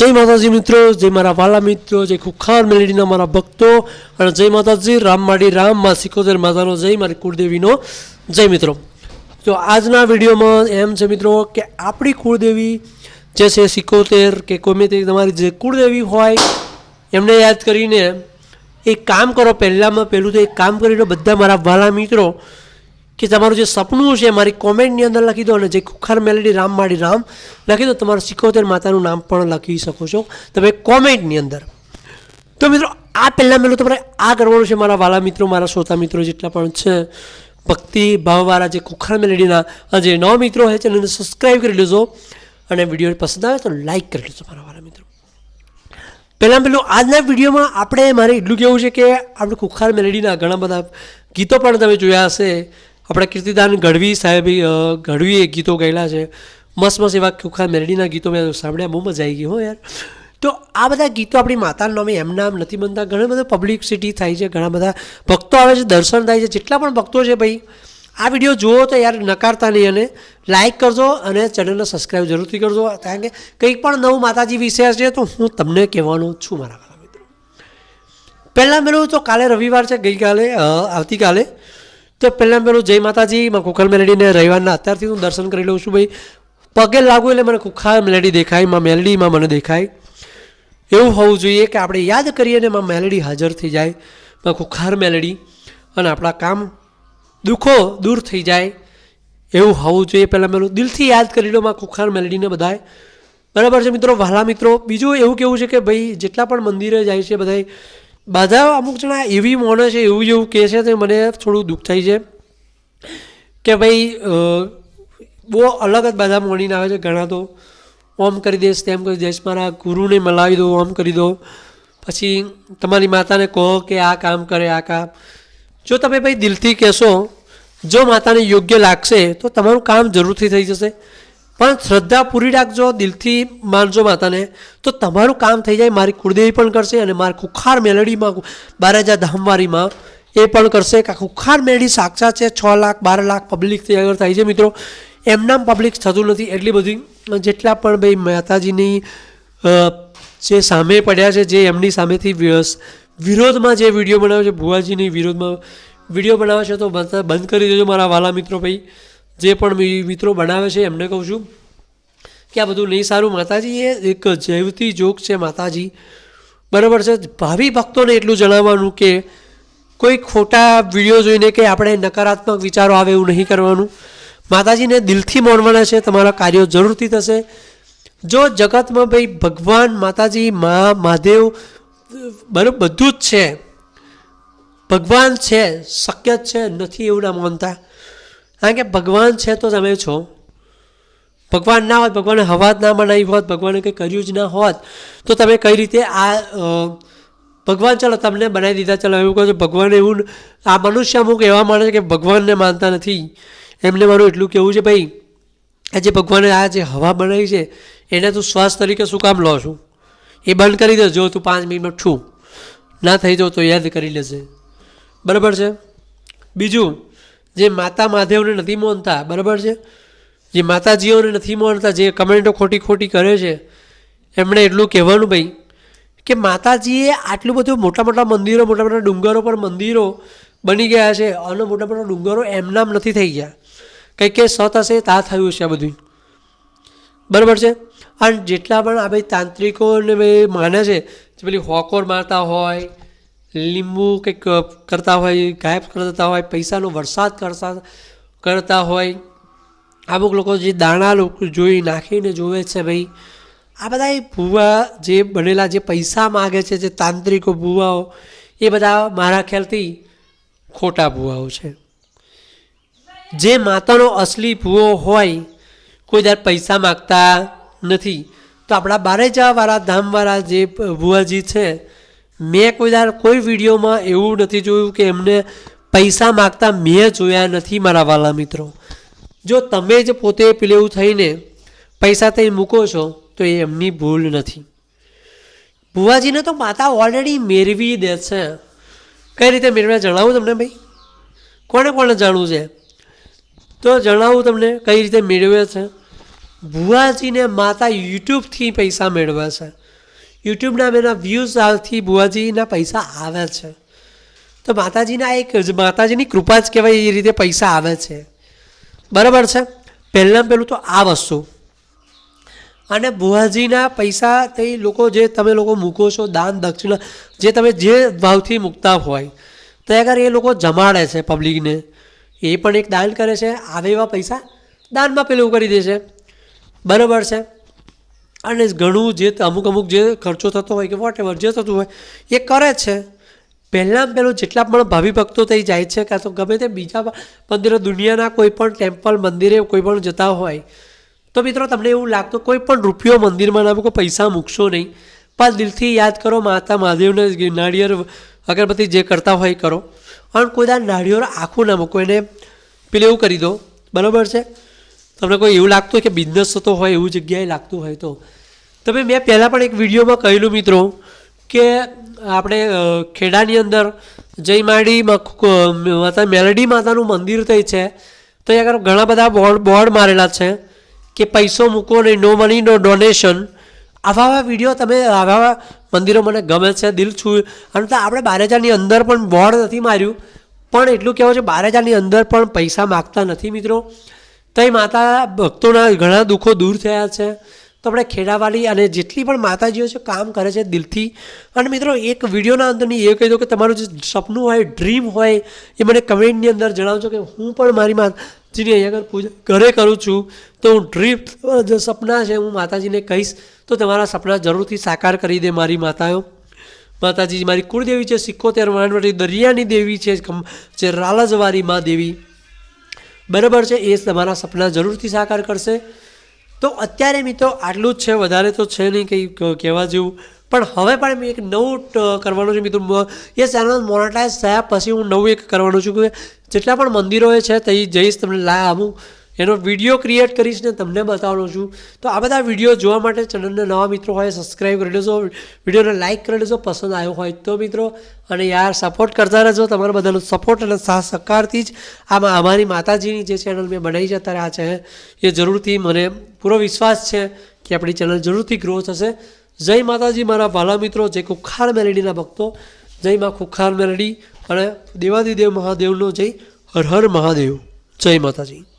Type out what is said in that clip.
જય માતાજી મિત્રો, જય મારા વાલા મિત્રો, જય ખુખાર મેલેડીના મારા ભક્તો અને જય માતાજી રામ માડી રામ રામમાં સિકોતેર માતાનો જય, મારી કુળદેવીનો જય મિત્રો. તો આજના વિડીયોમાં એમ છે મિત્રો કે આપણી કુળદેવી જે છે સિકોતેર કે ગમે તે તમારી જે કુળદેવી હોય, એમને યાદ કરીને એક કામ કરો, પહેલાંમાં પહેલું તો એક કામ કરીને બધા મારા વાલા મિત્રો કે તમારું જે સપનું છે, મારી કોમેન્ટની અંદર લખી દો અને જે ખુખાર મેલેડી રામ માડી રામ, લખી દો. તમારું સિકોતેર માતાનું નામ પણ લખી શકો છો. તમે કોમેન્ટની અંદર. તો મિત્રો, આ પહેલાં મેલો તમારે આ કરવાનું છે, મારા વાલા મિત્રો, મારા શ્રોતા મિત્રો જેટલા પણ છે, ભક્તિ ભાવવાળા જે ખુખાર મેલેડીના જે નવ મિત્રો છે એને સબસ્ક્રાઈબ કરી લેજો અને વીડિયો પસંદ આવે તો લાઈક કરી લેજો, મારા વાલા મિત્રો. પહેલાં પેલું આજના વિડીયોમાં આપણે મારે એટલું કહેવું છે કે આપણે ખુખાર મેલેડીના ઘણા બધા ગીતો પણ તમે જોયા હશે. આપણે કીર્તિદાન ગઢવી સાહેબ ગઢવીએ ગીતો ગાયેલા છે. મસ્ત મસ્ત એવા ખુખા મેરડીના ગીતો મેં સાંભળ્યા, બહુ મજા આવી ગઈ, હો યાર. તો આ બધા ગીતો આપણી માતાના નામે, એમ નામ નથી બનતા. ઘણા બધા પબ્લિસિટી થાય છે, ઘણા બધા ભક્તો આવે છે, દર્શન થાય છે, જેટલા પણ ભક્તો છે ભાઈ, આ વીડિયો જુઓ તો યાર, નકારતા નહીં અને લાઈક કરજો અને ચેનલને સબસ્ક્રાઈબ જરૂરથી કરજો. કારણ કે કંઈક પણ નવું માતાજી વિશે છે તો હું તમને કહેવાનો છું, મારા મિત્રો. પહેલાં મેળવું તો કાલે રવિવાર છે, ગઈકાલે આવતીકાલે તો પહેલાં પેલું જય માતાજી માં કુખાર મેલેડીને રવિવારના અત્યારથી હું દર્શન કરી લઉં છું ભાઈ. પગે લાગુ એટલે મને કુખાર મેલેડી દેખાય, માં મેલેડીમાં મને દેખાય. એવું હોવું જોઈએ કે આપણે યાદ કરીએ ને માં મેલેડી હાજર થઈ જાય, માં કુખાર મેલેડી, અને આપણા કામ દુઃખો દૂર થઈ જાય. એવું હોવું જોઈએ પહેલાં મેલું દિલથી યાદ કરી લો માં કુખાર મેલેડીને બધાએ. બરાબર છે મિત્રો? વહાલા મિત્રો, બીજું એવું કેવું છે કે ભાઈ, જેટલા પણ મંદિરે જાય છે બધાએ બધા અમુક જણા એવી મોને છે, એવું એવું કહે છે તે મને થોડું દુઃખ થાય છે કે ભાઈ બહુ અલગ જ બધા મોડીને આવે છે ઘણા તો. ઓમ કરી દઈશ તેમ કરી દઈશ મારા ગુરુને મલાવી દો, ઓમ કરી દો. પછી તમારી માતાને કહો કે આ કામ કરે, આ કામ. જો તમે ભાઈ દિલથી કહેશો, જો માતાને યોગ્ય લાગશે, તો તમારું કામ જરૂરથી થઈ જશે. પણ શ્રદ્ધા પૂરી રાખજો, દિલથી માનજો માતાને. તો તમારું કામ થઈ જાય, મારી કુળદેવી પણ કરશે અને મારી કુખાર મેલડીમાં, બારાજા ધામવારીમાં એ પણ કરશે. કે આ કુખાર મેલડી સાક્ષાત છે, છ લાખ, બાર લાખ પબ્લિક આગળ થાય છે મિત્રો. એમનામ પબ્લિક થતું નથી, એટલી બધી, જેટલા પણ ભાઈ માતાજીની જે સામે પડ્યા છે, જે એમની સામેથી વિરોધમાં જે વીડિયો બનાવે છે, ભુવાજીની વિરોધમાં વીડિયો બનાવે છે, તો બંધ કરી દેજો મારા વાલા મિત્રો ભાઈ. જે પણ મિત્રો બનાવે છે, એમને કહું છું કે આ બધું નહીં સારું. માતાજી, એ એક જૈવતી જોગ છે માતાજી. બરાબર છે? ભાવિ ભક્તોને એટલું જણાવવાનું કે કોઈ ખોટા વીડિયો જોઈને કે આપણે નકારાત્મક વિચારો આવે એવું નહીં કરવાનું. માતાજીને દિલથી માનવાના છે, તમારા કાર્યો જરૂરથી થશે. જો જગતમાં ભાઈ ભગવાન, માતાજી, મા, મહાદેવ બરાબર બધું જ છે. ભગવાન છે, શક્ય જ છે, નથી એવું ના માનતા. કારણ કે ભગવાન છે તો તમે છો. ભગવાન ના હોત, ભગવાને હવા જ ના બનાવી હોત, ભગવાને કંઈ કર્યું જ ના હોત, તો તમે કઈ રીતે આ ભગવાન ચાલો તમને બનાવી દીધા, ચાલો એવું કહો છો, ભગવાન એવું આ મનુષ્ય અમુક એવા માણે છે કે ભગવાનને માનતા નથી. એમને મારું એટલું કહેવું છે ભાઈ આ જે ભગવાને આ જે હવા બનાવી છે, એને તું શ્વાસ તરીકે શું કામ લો છું? એ બંધ કરી દે, જો તું પાંચ મિનિટમાં છું ના થઈ જાવ તો યાદ કરી લેશે બરાબર છે? બીજું જે માતા માધેવને નથી માનતા, બરાબર છે? જે માતાજીઓને નથી માનતા, જે કમેન્ટો ખોટી ખોટી કરે છે, એમણે એટલું કહેવાનું ભાઈ કે માતાજીએ આટલું બધું મોટા મોટા મંદિરો, મોટા મોટા ડુંગરો પર મંદિરો બની ગયા છે, અને મોટા મોટા ડુંગરો એમનામ નથી થઈ ગયા. કંઈક કે સત હશે તા થયું છે આ બધું બરાબર છે? અને જેટલા પણ આ ભાઈ તાંત્રિકોને ભાઈ માને છે પેલી હોકોર મારતા હોય લીંબુ કંઈક કરતા હોય, ગાયબ કરતા હોય, પૈસાનો વરસાદ કરતા કરતા હોય. અમુક લોકો જે દાણા લોકો જોઈ નાખીને જોવે છે ભાઈ. આ બધા એ ભૂવા જે બનેલા, જે પૈસા માગે છે, જે તાંત્રિકો ભૂવાઓ, એ બધા મારા ખ્યાલથી ખોટા ભૂવાઓ છે. જે માતાનો અસલી ભૂવો હોય, કોઈ દર પૈસા માગતા નથી. તો આપણા બારેજાવાળા, ધામવાળા જે ભુવાજી છે મેં કોઈ દાર કોઈ વિડીયોમાં એવું નથી જોયું કે એમને પૈસા માગતા મેં જોયા નથી મારા વાલા મિત્રો. જો તમે જ પોતે પેલું થઈને પૈસા થઈ મૂકો છો, તો એ એમની ભૂલ નથી. ભુવાજીને તો માતા ઓલરેડી મેળવી દે છે. કઈ રીતે મેળવ્યા જણાવું તમને ભાઈ? કોને કોને જાણવું છે? તો જણાવું તમને કઈ રીતે મેળવે છે. ભુવાજીને માતા યુટ્યુબથી પૈસા મેળવે છે. યુટ્યુબના એના આવતી ભુવાજીના પૈસા આવે છે. તો માતાજીના એક માતાજીની કૃપા જ કહેવાય એ રીતે પૈસા આવે છે. બરાબર છે? પહેલાં પહેલું તો આ વસ્તુ. અને ભુવાજીના પૈસા તે લોકો જે તમે લોકો મૂકો છો, દાન, દક્ષિણા, જે તમે જે ભાવથી મૂકતા હોય, તો આગળ એ લોકો જમાડે છે પબ્લિકને એ પણ એક દાન કરે છે. આવે એવા પૈસા દાનમાં પેલું કરી દે છે. બરાબર છે? અને ઘણું જે અમુક અમુક જે ખર્ચો થતો હોય કે વોટ એવર જે થતું હોય, એ કરે છે. પહેલાં પહેલું જેટલા પણ ભાવિ ભક્તો થઈ જાય છે કાં તો ગમે તે બીજા મંદિરો, દુનિયાના કોઈ પણ ટેમ્પલ મંદિરે કોઈ પણ જતા હોય, તો મિત્રો તમને એવું લાગતું કોઈ પણ રૂપિયો મંદિરમાં ના મૂકો, પૈસા મૂકશો નહીં. પણ દિલથી યાદ કરો, માતા મહાદેવને નાળિયેર અગરબત્તી જે કરતા હોય કરો. અને કોઈ દા નાળિયેર આખું ના મૂકો, એને પેલું એવું કરી દો. બરાબર છે? તમને કોઈ એવું લાગતું હોય કે બિઝનેસ થતો હોય, એવું જગ્યાએ લાગતું હોય તો. તમે મેં પહેલાં પણ એક વિડીયોમાં કહેલું મિત્રો કે આપણે ખેડાની અંદર જય માડી માતા મેલડી માતાનું મંદિર થઈ છે. તો અહીં આગળ ઘણા બધા બોર્ડ બોર્ડ મારેલા છે કે પૈસો મૂકો નહીં, નો મની, નો ડોનેશન. આવા આવા વીડિયો તમે, આવા આવા મંદિરો મને ગમે છે, દિલ છું, અને તો આપણે બાર હજારની અંદર પણ બોર્ડ નથી માર્યું. પણ એટલું કહેવું છે બાર હજારની અંદર પણ પૈસા માગતા નથી મિત્રો. તો માતા ભક્તોના ઘણા દુઃખો દૂર થયા છે. તો આપણે ખેડાવાળી અને જેટલી પણ માતાજીઓ છે, કામ કરે છે દિલથી. અને મિત્રો, એક વિડીયોના અંદરની એ કહી દો કે તમારું જે સપનું હોય ડ્રીમ હોય, એ મને કમેન્ટની અંદર જણાવજો કે હું પણ મારી માતાજીની અહીંયા આગળ પૂજા ઘરે કરું છું. તો હું ડ્રીમ જે સપના છે, હું માતાજીને કહીશ. તો તમારા સપના જરૂરથી સાકાર કરી દે મારી માતાઓ. માતાજી, મારી કુળદેવી છે સિક્કોતેર વાણવટી દરિયાની દેવી છે, જે રાલજવારી મા દેવી. બરાબર છે, એ તમારા સપના જરૂરથી સાકાર કરશે. તો અત્યારે મિત્રો આટલું જ છે, વધારે તો છે નહીં કંઈ કહેવા જેવું. પણ હવે પણ મેં એક નવું કરવાનું છે મિત્રો. એ ચેનલ મોનેટાઇઝ થયા પછી હું નવું એક કરવાનું છું. કે જેટલા પણ મંદિરોએ છે ત્યાં જઈશ તમને લા અમુક એનો વીડિયો ક્રિએટ કરીશ ને તમને બતાવવાનો છું. તો આ બધા વીડિયો જોવા માટે ચેનલના નવા મિત્રો હોય સબસ્ક્રાઈબ કરી લેજો. વિડીયોને લાઇક કરી લેજો, પસંદ આવ્યો હોય તો મિત્રો. અને યાર સપોર્ટ કરતા રહેજો. તમારા બધાનો સપોર્ટ અને સાથ સહકારથી જ આમાં અમારી માતાજીની જે ચેનલ મેં બનાવી છે, અત્યારે આ છે, એ જરૂરથી મને પૂરો વિશ્વાસ છે કે આપણી ચેનલ જરૂરથી ગ્રો થશે. જય માતાજી, મારા વાલા મિત્રો જે ખુખાર મેલેડીના ભક્તો. જય માં ખુખાર મેલેડી અને દેવાદિદેવ મહાદેવનો જય હર હર મહાદેવ. જય માતાજી.